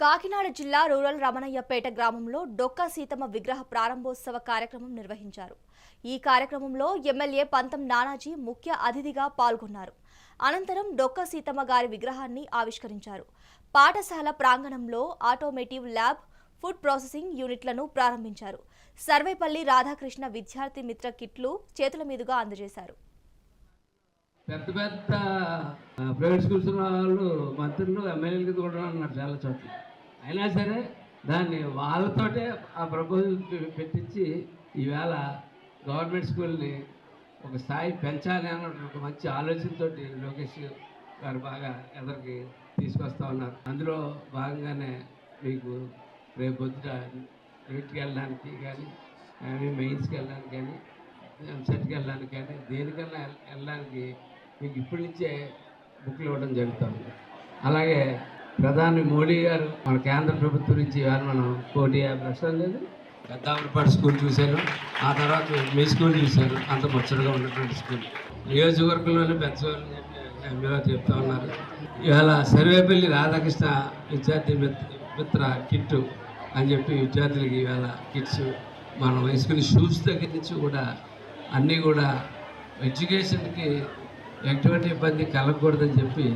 కాకినాడ జిల్లా రూరల్ రమణయ్యపేట గ్రామంలో డొక్కా సీతమ్మ విగ్రహ ప్రారంభోత్సవ కార్యక్రమం నిర్వహించారు. ఈ కార్యక్రమంలో ఎమ్మెల్యే పంతం నానాజీ ముఖ్య అతిథిగా పాల్గొన్నారు. అనంతరం డొక్కా సీతమ్మ గారి విగ్రహాన్ని ఆవిష్కరించారు. పాఠశాల ప్రాంగణంలో ఆటోమేటివ్ ల్యాబ్ ఫుడ్ ప్రాసెసింగ్ యూనిట్లను ప్రారంభించారు. సర్వేపల్లి రాధాకృష్ణ విద్యార్థి మిత్ర కిట్లు చేతుల మీదుగా అందజేశారు. పెద్ద పెద్ద ప్రైవేట్ స్కూల్స్ వాళ్ళు మంత్రులు ఎమ్మెల్యేలకి కూడా చాలా చోట్ల. అయినా సరే దాన్ని వాళ్ళతోటే ఆ ప్రపోజల్ పెట్టించి ఈవేళ గవర్నమెంట్ స్కూల్ని ఒక స్థాయి పెంచాలి అన్న ఒక మంచి ఆలోచనతో లోకేష్ గారు బాగా ఎదరికి తీసుకొస్తా ఉన్నారు. అందులో భాగంగానే మీకు రేపు పొద్దుట నీట్కి వెళ్ళడానికి కానీ మెయిన్స్కి వెళ్ళడానికి కానీ ఎంసెట్కి వెళ్ళడానికి కానీ దేనికన్నా వెళ్ళడానికి మీకు ఇప్పటి నుంచే బుక్లు ఇవ్వడం జరుగుతుంది అలాగే ప్రధాని మోడీ గారు మన కేంద్ర ప్రభుత్వం నుంచి వారు మనం కోటి యాభై లక్షలు లేదు పెద్దాపురపాటు స్కూల్ చూశాను ఆ తర్వాత మీ స్కూల్ చూశారు. అంత ముచ్చటగా ఉన్నటువంటి స్కూల్. నియోజకవర్గంలోనే పెంచవాలని చెప్పి ఎంఏ చెప్తా ఉన్నారు. ఇవాళ సర్వేపల్లి రాధాకృష్ణ విద్యార్థి మిత్ర మిత్ర కిట్టు అని చెప్పి విద్యార్థులకి ఇవాళ కిట్స్ మనం వేసుకునే షూస్ దగ్గర నుంచి కూడా అన్నీ కూడా ఎడ్యుకేషన్కి ఎటువంటి ఇబ్బంది కలగకూడదని చెప్పి